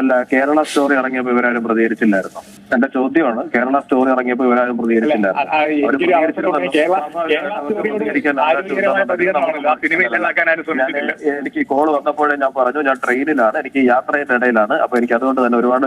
അല്ല കേരള സ്റ്റോറി ഇറങ്ങിയപ്പോ ഇവരാരും പ്രതികരിച്ചില്ലായിരുന്നു? എന്റെ ചോദ്യമാണ് കേരള സ്റ്റോറി ഇറങ്ങിയപ്പോ ഇവരാരും പ്രതികരിച്ചില്ലായിരുന്നു? എനിക്ക് കോൾ വന്നപ്പോഴേ ഞാൻ പറഞ്ഞു ഞാൻ ട്രെയിനിലാണ് എനിക്ക് യാത്രയുടെ ഇടയിലാണ് അപ്പൊ എനിക്ക് അതുകൊണ്ട് തന്നെ ഒരുപാട്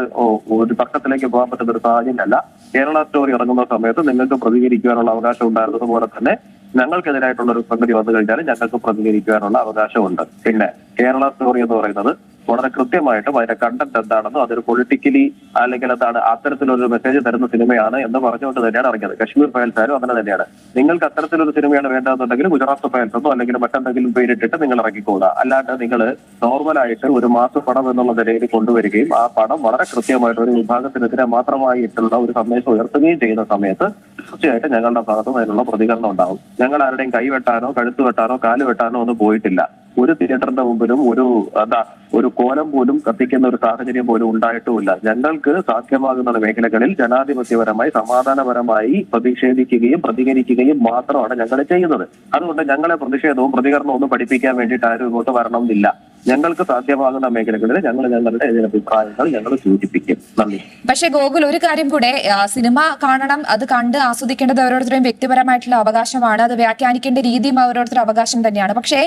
ഒരു പക്കത്തിലേക്ക് പോകാൻ പറ്റുന്ന ഒരു സാഹചര്യമല്ല. കേരള സ്റ്റോറി ഇറങ്ങുന്ന സമയത്ത് നിങ്ങൾക്ക് പ്രതികരിക്കാനുള്ള അവകാശം ഉണ്ടായിരുന്നതുപോലെ തന്നെ ഞങ്ങൾക്കെതിരായിട്ടുള്ള ഒരു സംഗതി വന്നു കഴിഞ്ഞാൽ ഞങ്ങൾക്ക് പ്രതികരിക്കാനുള്ള അവകാശമുണ്ട്. പിന്നെ കേരള സ്റ്റോറി എന്ന് പറയുന്നത് വളരെ കൃത്യമായിട്ടും അതിന്റെ കണ്ടന്റ് എന്താണെന്നും അതൊരു പൊളിറ്റിക്കലി അല്ലെങ്കിൽ എന്താണ് അത്തരത്തിലൊരു മെസ്സേജ് തരുന്ന സിനിമയാണ് എന്ന് പറഞ്ഞുകൊണ്ട് തന്നെയാണ് ഇറങ്ങിയത്. കശ്മീർ ഫയൽസ് അങ്ങനെ തന്നെയാണ്. നിങ്ങൾക്ക് അത്തരത്തിലൊരു സിനിമയാണ് വേണ്ടതെന്നുണ്ടെങ്കിൽ ഗുജറാത്ത് ഫയൽസ് എന്നോ അല്ലെങ്കിൽ മറ്റെന്തെങ്കിലും പേരിട്ടിട്ട് നിങ്ങൾ ഇറക്കിക്കോളുക അല്ലാണ്ട് നിങ്ങൾ നോർമലായിട്ട് ഒരു മാസ പടം എന്നുള്ള നിലയിൽ കൊണ്ടുവരികയും ആ പടം വളരെ കൃത്യമായിട്ട് ഒരു വിഭാഗത്തിനെതിരെ മാത്രമായിട്ടുള്ള ഒരു സന്ദേശം ഉയർത്തുകയും ചെയ്യുന്ന സമയത്ത് തീർച്ചയായിട്ടും ഞങ്ങളുടെ ഭാഗത്തും അതിനുള്ള പ്രതികരണം ഉണ്ടാവും. ഞങ്ങൾ ആരുടെയും കൈവെട്ടാനോ കഴുത്ത് വെട്ടാനോ കാൽ വെട്ടാനോ ഒന്നും പോയിട്ടില്ല. ഒരു തിയേറ്ററിന്റെ മുമ്പിലും ഒരു എന്താ ഒരു കോലം പോലും കത്തിക്കുന്ന ഒരു സാഹചര്യം പോലും ഉണ്ടായിട്ടുമില്ല. ഞങ്ങൾക്ക് സാധ്യമാകുന്ന മേഖലകളിൽ ജനാധിപത്യപരമായി സമാധാനപരമായി പ്രതിഷേധിക്കുകയും പ്രതികരിക്കുകയും മാത്രമാണ് ഞങ്ങൾ ചെയ്യുന്നത്. അതുകൊണ്ട് ഞങ്ങളെ പ്രതിഷേധവും പ്രതികരണവും ഒന്നും പഠിപ്പിക്കാൻ വേണ്ടിയിട്ട് ആരും ഇങ്ങോട്ട് വരണമെന്നില്ല. ഞങ്ങൾക്ക് സാധ്യമാകുന്ന മേഖലകളിൽ ഞങ്ങൾ ഞങ്ങളുടെ അഭിപ്രായങ്ങൾ ഞങ്ങൾ സൂചിപ്പിക്കും. നന്ദി. പക്ഷെ ഗോകുൽ ഒരു കാര്യം കൂടെ സിനിമ കാണണം അത് കണ്ട് ആസ്വദിക്കേണ്ടത് ഓരോരുത്തരുടെയും വ്യക്തിപരമായിട്ടുള്ള അവകാശമാണ്. അത് വ്യാഖ്യാനിക്കേണ്ട രീതിയും ഓരോരുത്തരുടെ അവകാശം തന്നെയാണ്. പക്ഷേ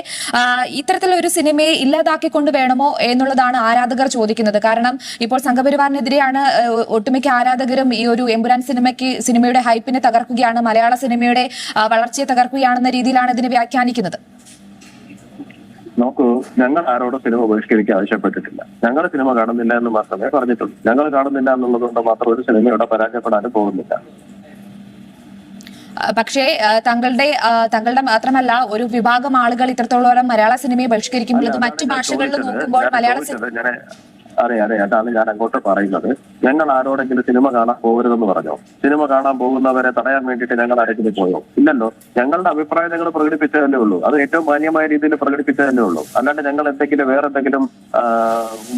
ഇത്തരത്തിലൊരു സിനിമയെ ഇല്ലാതാക്കിക്കൊണ്ട് വേണമോ എന്നുള്ളതാണ് ആരാധകർ ചോദിക്കുന്നത്. കാരണം ഇപ്പോൾ സംഘപരിവാറിനെതിരെയാണ് ഒട്ടുമിക്ക ആരാധകരും ഈ ഒരു എമ്പുരാൻ സിനിമയ്ക്ക് സിനിമയുടെ ഹൈപ്പിനെ തകർക്കുകയാണ് മലയാള സിനിമയുടെ വളർച്ചയെ തകർക്കുകയാണെന്ന രീതിയിലാണ് ഇതിനെ വ്യാഖ്യാനിക്കുന്നത്. നോക്കൂ ഞങ്ങൾ ആരോടും സിനിമ ബഹിഷ്കരിക്കാൻ ആവശ്യപ്പെട്ടിട്ടില്ല. ഞങ്ങൾ സിനിമ കാണുന്നില്ല എന്ന് മാത്രമേ പറഞ്ഞിട്ടുള്ളൂ. ഞങ്ങൾ കാണുന്നില്ല എന്നുള്ളത് കൊണ്ട് മാത്രം ഒരു സിനിമ ഇവിടെ പരാജയപ്പെടാനും പോകുന്നില്ല. പക്ഷേ തങ്ങളുടെ തങ്ങളുടെ മാത്രമല്ല ഒരു വിഭാഗം ആളുകൾ ഇത്രത്തോളം മലയാള സിനിമയെ ബഹിഷ്കരിക്കുമ്പോഴത് മറ്റു ഭാഷകളിൽ നോക്കുമ്പോൾ മലയാള സിനിമ അതെ അതെ അതാണ് ഞാൻ അങ്ങോട്ട് പറയുന്നത്. ഞങ്ങൾ ആരോടെങ്കിലും സിനിമ കാണാൻ പോകരുതെന്ന് പറഞ്ഞോ? സിനിമ കാണാൻ പോകുന്നവരെ തടയാൻ വേണ്ടിയിട്ട് ഞങ്ങൾ ആരെങ്കിലും പോയോ? ഇല്ലല്ലോ. ഞങ്ങളുടെ അഭിപ്രായം ഞങ്ങൾ പ്രകടിപ്പിച്ചതല്ലേ ഉള്ളൂ. അത് ഏറ്റവും മാന്യമായ രീതിയിൽ പ്രകടിപ്പിച്ചതല്ലേ ഉള്ളൂ. അല്ലാണ്ട് ഞങ്ങൾ എന്തെങ്കിലും വേറെ എന്തെങ്കിലും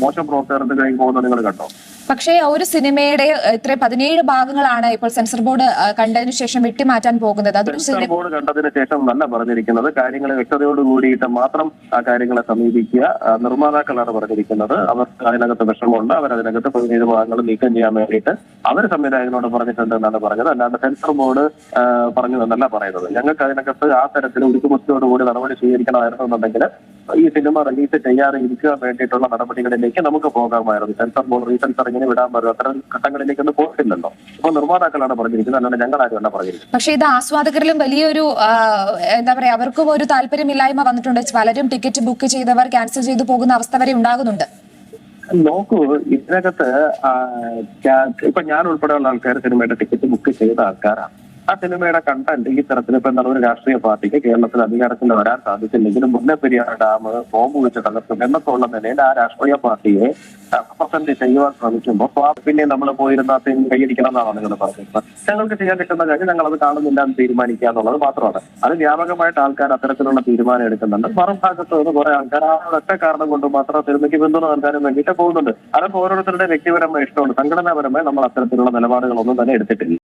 മോശം പ്രവർത്തനത്തിന് കഴിഞ്ഞ് പോകുന്നത് നിങ്ങൾ കണ്ടോ? പക്ഷേ ആ ഒരു സിനിമയുടെ ഇത്ര പതിനേഴ് ഭാഗങ്ങളാണ് ഇപ്പോൾ സെൻസർ ബോർഡ് കണ്ടതിനു ശേഷം വെട്ടിമാറ്റാൻ പോകുന്നത്. അതൊരു സെൻസർ ബോർഡ് കണ്ടതിനു ശേഷം നല്ല പറഞ്ഞിരിക്കുന്നത്. കാര്യങ്ങളെ വ്യക്തതയോട് കൂടിയിട്ട് മാത്രം ആ കാര്യങ്ങളെ സമീപിക്കുക നിർമ്മാതാക്കളാണ് പറഞ്ഞിരിക്കുന്നത്. അവർക്ക് അതിനകത്ത് വിഷമമുണ്ട്. അവർ അതിനകത്ത് പതിനേഴ് ഭാഗങ്ങൾ നീക്കം ചെയ്യാൻ വേണ്ടിയിട്ട് അവർ സംവിധായകനോട് പറഞ്ഞിട്ടുണ്ട് എന്നാണ് പറഞ്ഞത്. അല്ലാണ്ട് സെൻസർ ബോർഡ് പറഞ്ഞതെന്നല്ല പറയുന്നത്. ഞങ്ങൾക്ക് അതിനകത്ത് ആ തരത്തിൽ ഉരുക്കുമുസ്തോട് കൂടി നടപടി സ്വീകരിക്കണമായിരുന്നു എന്നുണ്ടെങ്കിൽ ഈ സിനിമ റിലീസ് ചെയ്യാതെ ഇരിക്കാൻ വേണ്ടിയിട്ടുള്ള നടപടികളിലേക്ക് നമുക്ക് പോകാമായിരുന്നു. സെൻസർ ബോർഡ് റീസെൻസർ ഇങ്ങനെ വിടാൻ പറ്റും അത്തരം ഘട്ടങ്ങളിലേക്കൊന്നും പോയിട്ടില്ലല്ലോ അപ്പൊ നിർമ്മാതാക്കളാണ് പറഞ്ഞിരിക്കുന്നത്. അല്ലാണ്ട് ഞങ്ങളാരും അല്ല പറഞ്ഞിരിക്കുന്നത്. പക്ഷെ ഇത് ആസ്വാദകരിലും വലിയൊരു എന്താ പറയാ അവർക്കും ഒരു താല്പര്യമില്ലായ്മ വന്നിട്ടുണ്ട്. പലരും ടിക്കറ്റ് ബുക്ക് ചെയ്തവർ ക്യാൻസൽ ചെയ്തു പോകുന്ന അവസ്ഥ വരെ ഉണ്ടാകുന്നുണ്ട്. നോക്കൂ ഇതിനകത്ത് ഇപ്പൊ ഞാൻ ഉൾപ്പെടെയുള്ള ആൾക്കാർ സിനിമയുടെ ടിക്കറ്റ് ബുക്ക് ചെയ്ത ആൾക്കാരാണ്. ആ സിനിമയുടെ കണ്ടന്റ് ഈ തരത്തിൽ ഇപ്പൊ എന്താണ് ഒരു രാഷ്ട്രീയ പാർട്ടിക്ക് കേരളത്തിൽ അധികാരത്തിൽ വരാൻ സാധിച്ചില്ലെങ്കിലും മുല്ലപ്പെരിയാർ ഡാം ബോംബ് വെച്ച് തകർക്കും എന്നൊക്കെ ഉള്ള നിലയിൽ ആ രാഷ്ട്രീയ പാർട്ടിയെ റെപ്രസെന്റ് ചെയ്യുവാൻ ശ്രമിക്കുമ്പോൾ പിന്നെ നമ്മൾ പോയിരുന്ന കൈയടിക്കണം എന്നാണ് നിങ്ങൾ പറയുന്നത് ഞങ്ങൾക്ക് ചെയ്യാൻ കിട്ടുന്ന കാര്യം ഞങ്ങൾ അത് കാണുന്നില്ല എന്ന് തീരുമാനിക്കുക എന്നുള്ളത് മാത്രമാണ്. അത് വ്യാപകമായിട്ട് ആൾക്കാർ അത്തരത്തിലുള്ള തീരുമാനം എടുക്കുന്നുണ്ട്. മറുഭാഗത്ത് നിന്ന് കുറെ ആൾക്കാർ ആ ഒറ്റ കാരണം കൊണ്ട് മാത്രം സിനിമയ്ക്ക് പിന്തുണ നൽകാനും വേണ്ടിയിട്ട് പോകുന്നുണ്ട്. അതൊക്കെ ഓരോരുത്തരുടെ വ്യക്തിപരമായ ഇഷ്ടമുണ്ട്. സംഘടനാപരമായി നമ്മൾ അത്തരത്തിലുള്ള നിലപാടുകളൊന്നും തന്നെ എടുത്തിട്ടില്ല.